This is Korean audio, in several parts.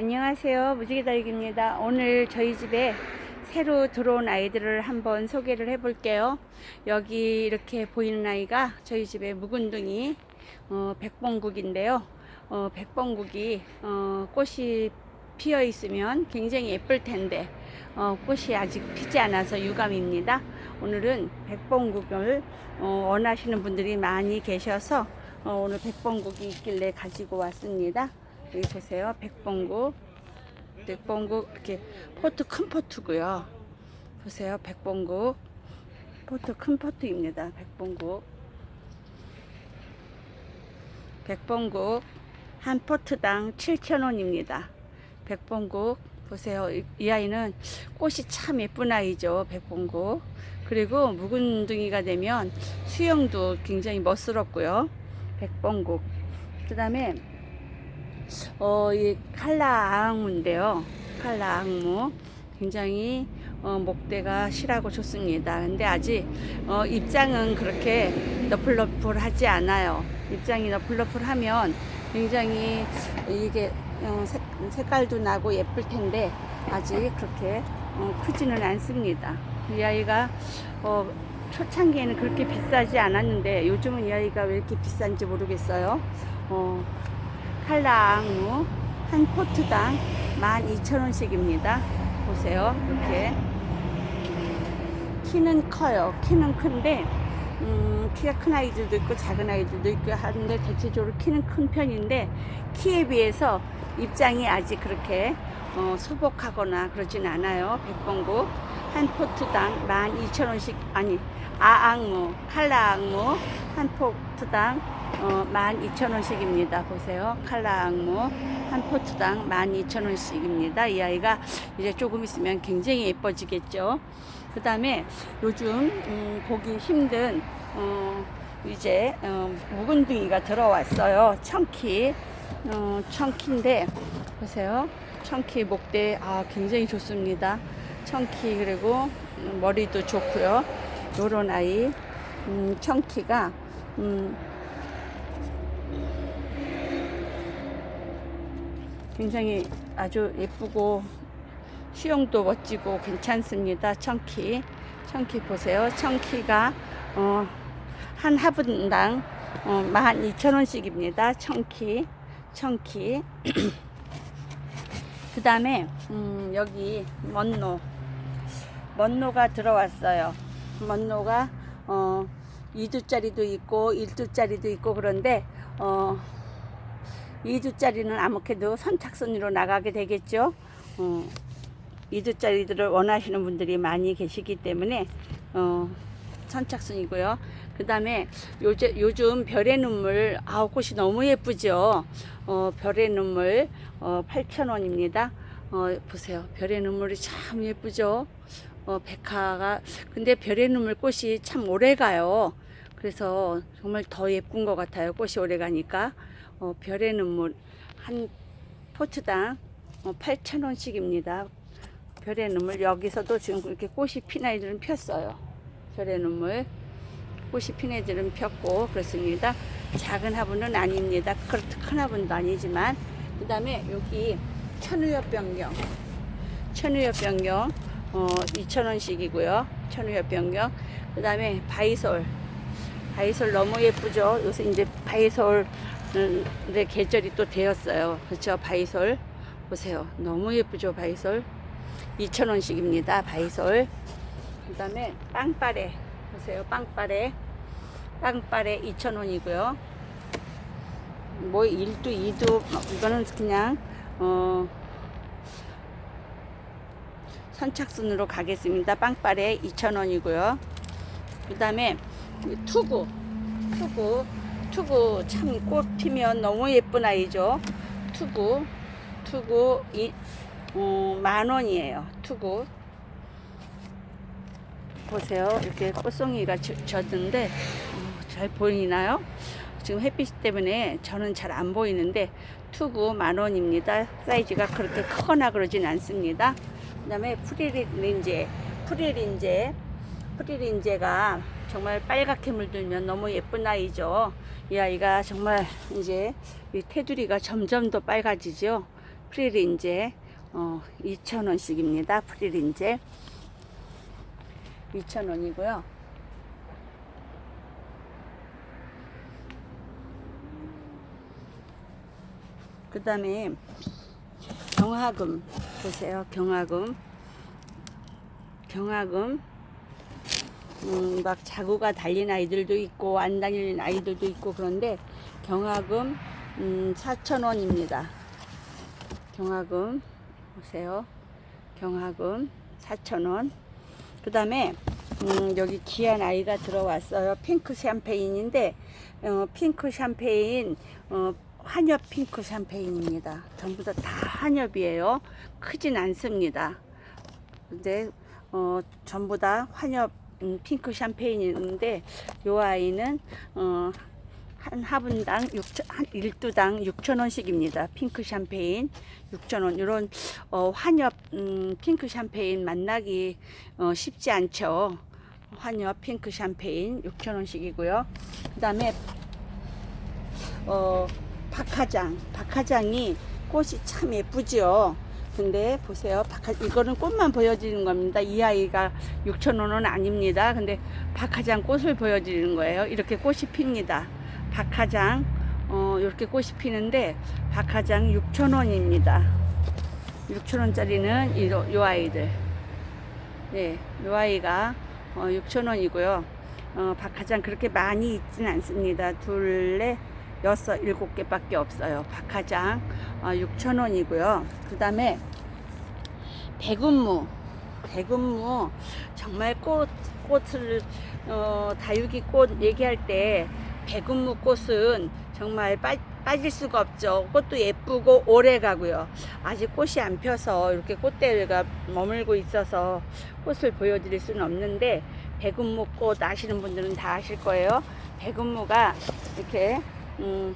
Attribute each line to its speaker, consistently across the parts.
Speaker 1: 안녕하세요. 무지개다육입니다. 오늘 저희 집에 새로 들어온 아이들을 한번 소개를 해 볼게요. 여기 이렇게 보이는 아이가 저희 집에 묵은둥이 어, 백봉국인데요. 어, 백봉국이 어, 꽃이 피어 있으면 굉장히 예쁠 텐데 어, 꽃이 아직 피지 않아서 유감입니다. 오늘은 백봉국을 어, 원하시는 분들이 많이 계셔서 어, 오늘 백봉국이 있길래 가지고 왔습니다. 여기 보세요. 백봉국. 백봉국 이렇게 포트 큰 포트고요. 보세요. 백봉국. 포트 큰 포트입니다. 백봉국. 백봉국 한 포트당 7,000원입니다. 백봉국 보세요. 이, 이 아이는 꽃이 참 예쁜 아이죠. 백봉국. 그리고 묵은둥이가 되면 수영도 굉장히 멋스럽고요. 백봉국. 그 다음에 어, 이 칼라 앙무인데요. 칼라 앙무. 굉장히 어, 목대가 실하고 좋습니다. 근데 아직 어, 입장은 그렇게 너플너플하지 않아요. 입장이 너플너플하면 굉장히 이게 어, 색, 색깔도 나고 예쁠 텐데 아직 그렇게 어, 크지는 않습니다. 이 아이가 어, 초창기에는 그렇게 비싸지 않았는데 요즘은 이 아이가 왜 이렇게 비싼지 모르겠어요. 어, 칼라 앙무 한 포트당 12,000원씩입니다. 보세요. 이렇게 키는 커요. 키는 큰데 음, 키가 큰 아이들도 있고 작은 아이들도 있고 하는데 대체적으로 키는 큰 편인데 키에 비해서 입장이 아직 그렇게 어, 소복하거나 그러진 않아요. 백봉국 한 포트당 12,000원씩 아니 아앙무 칼라 앙무 한 포트당 어, 12,000원씩입니다. 보세요. 칼라 앙무 한 포트당 12,000원씩입니다. 이 아이가 이제 조금 있으면 굉장히 예뻐지겠죠. 그 다음에 요즘 음, 보기 힘든 어, 이제 어, 묵은둥이가 들어왔어요. 청키 어, 청키인데 보세요. 청키 목대 아 굉장히 좋습니다. 청키 그리고 음, 머리도 좋고요. 요런 아이 음, 청키가 음, 굉장히 아주 예쁘고 수영도 멋지고 괜찮습니다. 청키. 청키 보세요. 청키가 어, 한 화분당 어, 12,000원씩입니다. 청키. 청키. 그 다음에 음, 여기 먼노. 먼노가 들어왔어요. 먼노가 어, 2두짜리도 있고 1두짜리도 있고 그런데 어, 2두짜리는 아무래도 선착순으로 나가게 되겠죠. 어, 2두짜리들을 원하시는 분들이 많이 계시기 때문에 어, 선착순이고요. 그 다음에 요즘, 별의 눈물 아우 꽃이 너무 예쁘죠. 어, 별의 눈물 어, 8,000원입니다. 어, 보세요. 별의 눈물이 참 예쁘죠. 어, 백화가 근데 별의 눈물 꽃이 참 오래 가요. 그래서 정말 더 예쁜 것 같아요. 꽃이 오래 가니까 어, 별의 눈물 한 포트당 어, 8,000원씩입니다. 별의 눈물 여기서도 지금 이렇게 꽃이 핀 아이들은 폈어요. 별의 눈물 꽃이 핀 애들은 폈고 그렇습니다. 작은 화분은 아닙니다. 그렇게 큰 화분도 아니지만 그 다음에 여기 천우엽 변경 천우엽 변경 어, 2,000원씩이고요. 천우엽 변경 그 다음에 바이솔 바이솔 너무 예쁘죠. 요새 이제 바이솔 의 계절이 또 되었어요. 그렇죠. 바이솔 보세요. 너무 예쁘죠. 바이솔 2,000원씩입니다. 바이솔 그 다음에 빵빠레 보세요. 빵빠레 빵빠레 2,000원이고요. 뭐 1두 2두 이거는 그냥 어 선착순으로 가겠습니다. 빵빠레 2,000원이고요. 그 다음에 투구 투구 투구 참 꽃 피면 너무 예쁜 아이죠. 투구 투구 이, 어, 만 원이에요. 투구 보세요. 이렇게 꽃송이가 져- 졌는데 어, 잘 보이나요? 지금 햇빛 때문에 저는 잘 안 보이는데 투구 만 원입니다. 사이즈가 그렇게 크거나 그러진 않습니다. 그다음에 프리린제 프리린제 프리린제가 정말 빨갛게 물들면 너무 예쁜 아이죠. 이 아이가 정말 이제 이 테두리가 점점 더 빨가지죠. 프리린제 어, 2,000원씩입니다. 프리린제 2,000원이고요. 그 다음에 경화금 보세요. 경화금 경화금 음, 막 자구가 달린 아이들도 있고 안 달린 아이들도 있고 그런데 경화금 음, 4,000원입니다. 경화금 보세요. 경화금 4,000원. 그 다음에 음, 여기 귀한 아이가 들어왔어요. 핑크 샴페인인데 어, 핑크 샴페인 어, 환엽 핑크 샴페인입니다. 전부 다, 다 환엽이에요. 크진 않습니다. 근데 어, 전부 다 환엽 음, 핑크 샴페인인데 요 아이는 어, 한 화분당 6천, 한 1두당 6,000원씩입니다. 핑크 샴페인 6,000원. 이런 어, 환엽 음, 핑크 샴페인 만나기 어, 쉽지 않죠. 환엽 핑크 샴페인 6,000원씩이고요. 그 다음에 어, 박하장. 박하장이 꽃이 참 예쁘죠. 근데 보세요. 박하, 이거는 꽃만 보여드리는 겁니다. 이 아이가 6,000원은 아닙니다. 근데 박하장 꽃을 보여드리는 거예요. 이렇게 꽃이 핍니다. 박하장, 어, 이렇게 꽃이 피는데 박하장 6,000원입니다. 6,000원짜리는 이, 요 아이들. 네, 요 아이가 어, 6,000원이고요. 어, 박하장 그렇게 많이 있진 않습니다. 둘레 여섯, 일곱 개밖에 없어요. 박하장 어, 6,000원이고요. 그 다음에 백운무. 백운무 정말 꽃, 꽃을 어, 다육이 꽃 얘기할 때 백운무 꽃은 정말 빠, 빠질 수가 없죠. 꽃도 예쁘고 오래 가고요. 아직 꽃이 안 펴서 이렇게 꽃대가 머물고 있어서 꽃을 보여드릴 수는 없는데 백운무 꽃 아시는 분들은 다 아실 거예요. 백운무가 이렇게 음,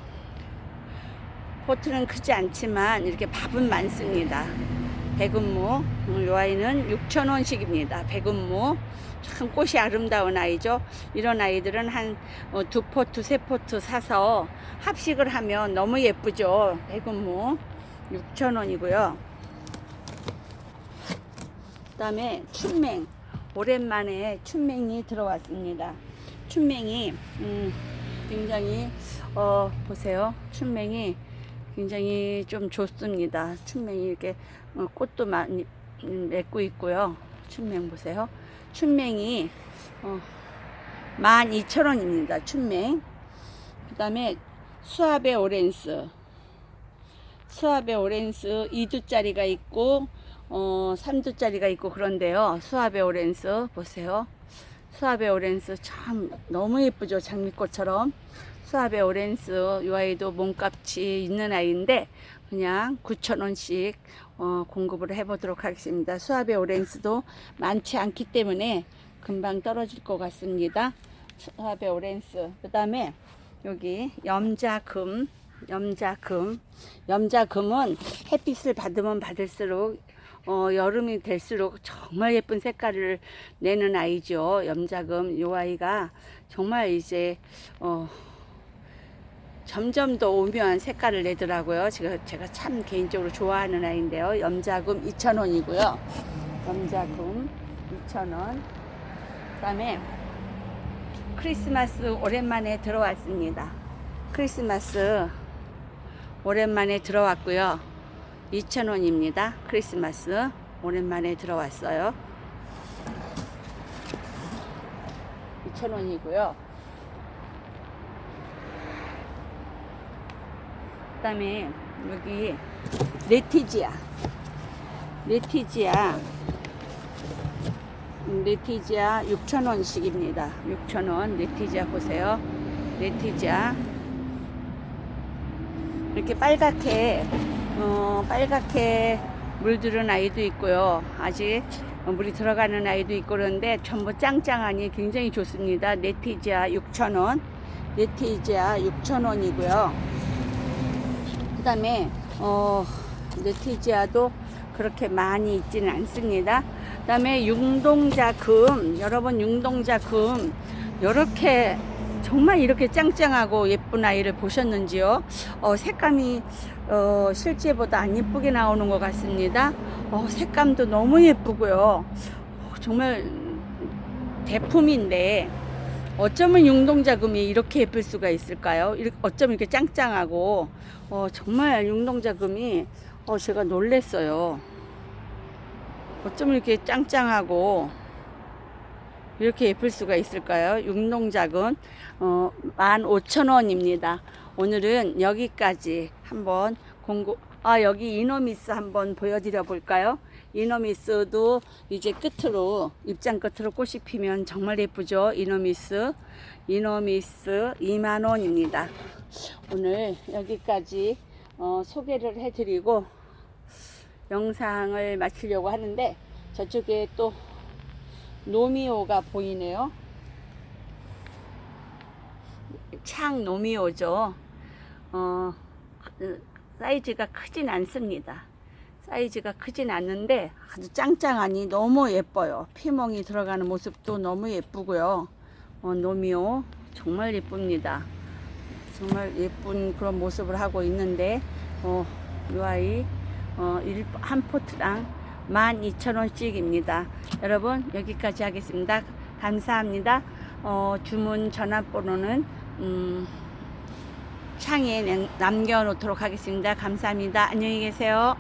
Speaker 1: 포트는 크지 않지만 이렇게 밥은 많습니다. 백운무 음, 이 아이는 6,000원씩입니다. 백운무 참 꽃이 아름다운 아이죠. 이런 아이들은 한 어, 두 포트, 세 포트 사서 합식을 하면 너무 예쁘죠. 백운무 6,000원이고요. 그 다음에 춘맹 오랜만에 춘맹이 들어왔습니다. 춘맹이 음, 굉장히 어, 보세요. 춘맹이 굉장히 좀 좋습니다. 춘맹이 이렇게 어, 꽃도 많이 음, 맺고 있고요. 춘맹 보세요. 춘맹이 어, 12,000원입니다. 춘맹. 그 다음에 수아베 오렌스. 수아베 오렌스 2두짜리가 있고 어, 3두짜리가 있고 그런데요. 수아베 오렌스 보세요. 수아베 오렌스 참 너무 예쁘죠. 장미꽃처럼. 수아베 오렌스 이 아이도 몸값이 있는 아이인데 그냥 9,000원씩 어, 공급을 해보도록 하겠습니다. 수아베 오렌스도 많지 않기 때문에 금방 떨어질 것 같습니다. 수아베 오렌스. 그 다음에 여기 염자금, 염자금. 염자금은 햇빛을 받으면 받을수록 어, 여름이 될수록 정말 예쁜 색깔을 내는 아이죠. 염자금. 이 아이가 정말 이제 어, 점점 더 오묘한 색깔을 내더라고요. 제가, 제가 참 개인적으로 좋아하는 아이인데요. 염자금 2,000원이고요. 염자금 2,000원. 그 다음에 크리스마스 오랜만에 들어왔습니다. 크리스마스 오랜만에 들어왔고요. 2,000원입니다. 크리스마스 오랜만에 들어왔어요. 2,000원이고요. 그 다음에 여기 레티지아 레티지아 음, 레티지아 6,000원씩입니다. 6,000원 레티지아 보세요. 레티지아 이렇게 빨갛게 어, 빨갛게 물들은 아이도 있고요. 아직 물이 들어가는 아이도 있고 그런데 전부 짱짱하니 굉장히 좋습니다. 네티지아 6,000원 네티지아 6,000원이고요. 그 다음에 어, 네티지아도 그렇게 많이 있지는 않습니다. 그 다음에 융동자 금 여러분 융동자 금 이렇게 정말 이렇게 짱짱하고 예쁜 아이를 보셨는지요? 어, 색감이 어, 실제보다 안 예쁘게 나오는 것 같습니다. 어, 색감도 너무 예쁘고요. 어, 정말 대품인데 어쩌면 융동자금이 이렇게 예쁠 수가 있을까요? 어쩌면 이렇게 짱짱하고 어, 정말 융동자금이 어, 제가 놀랬어요. 어쩌면 이렇게 짱짱하고 이렇게 예쁠 수가 있을까요? 융동작은 어, 15,000원입니다. 오늘은 여기까지 한번 공고 아 여기 이노미스 한번 보여드려 볼까요? 이노미스도 이제 끝으로 입장 끝으로 꽃이 피면 정말 예쁘죠? 이노미스 이노미스 2만 원입니다. 오늘 여기까지 어, 소개를 해드리고 영상을 마치려고 하는데 저쪽에 또 노미오가 보이네요. 창 노미오죠. 어, 그 사이즈가 크진 않습니다. 사이즈가 크진 않는데 아주 짱짱하니 너무 예뻐요. 피멍이 들어가는 모습도 너무 예쁘고요. 어, 노미오 정말 예쁩니다. 정말 예쁜 그런 모습을 하고 있는데 어, 이 아이 어, 일- 한 포트당 12,000원씩입니다. 여러분 여기까지 하겠습니다. 감사합니다. 어, 주문 전화번호는 음, 창에 남- 남겨놓도록 하겠습니다. 감사합니다. 안녕히 계세요.